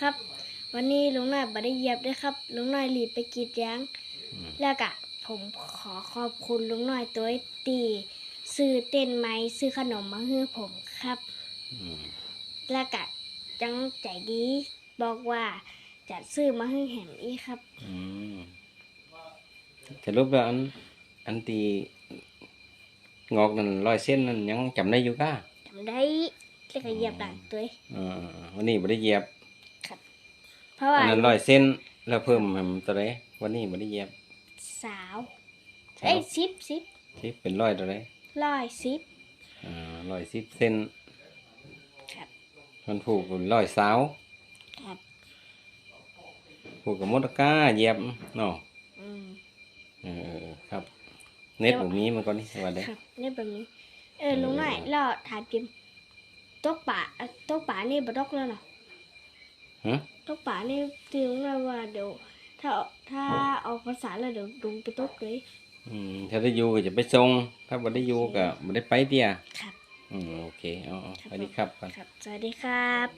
ครับ วันนี้ลุงน้อยบ่ได้เหยียบด้วยครับลุงน้อยหลีดไปกรีดยางอืมแล้วก็ผมขอขอบคุณลุงน้อยตัวตีซื้อเต้นไม้ซื้อขนมมาให้ผมครับอืมแล้วก็จังใจดี บอกว่าจะซื้อมาให้แหมอีกครับอืมจะรูปแล้วอันอันตีงอกนั่นรอยเส้นนั่นยังจำได้อยู่ก้าจำได้แล้วก็เหยียบหลังตัวเองอ่าวันนี้บ่ได้เหยียบ เพราะว่าอันนั้นรอยเส้นแล้วเพิ่มให้มันตัวใดวันนี้บ่ได้เหยียบสาวเอ้ยสิบสิบที่เป็นรอยตัวใดร้อยสิบ อ่ารอยสิบเส้นครับ มันผูกเป็นรอยสาวครับ ผูกกับมดก้าเหยียบเนาะอืม เออครับ เน็ตบ่มีมันก็นี่ว่าได้ครับนี่แบบนี้ เออลุงหน่อยเราถามจิมตกป่าเอ่อตกป่านี่บ่ตกแล้วเหรอฮะ ตกป่านี่ที่ลุงหน่อยว่าเดี๋ยวถ้าถ้าออกภาษาแล้วเดี๋ยวลุงไปตกเลยอืมถ้าได้อยู่ก็จะไปส่งถ้าบ่ได้อยู่ก็บ่ได้ไปเตี้ยครับ อืมโอเคเอาเอาครับสวัสดีครับก่อนครับสวัสดีครับ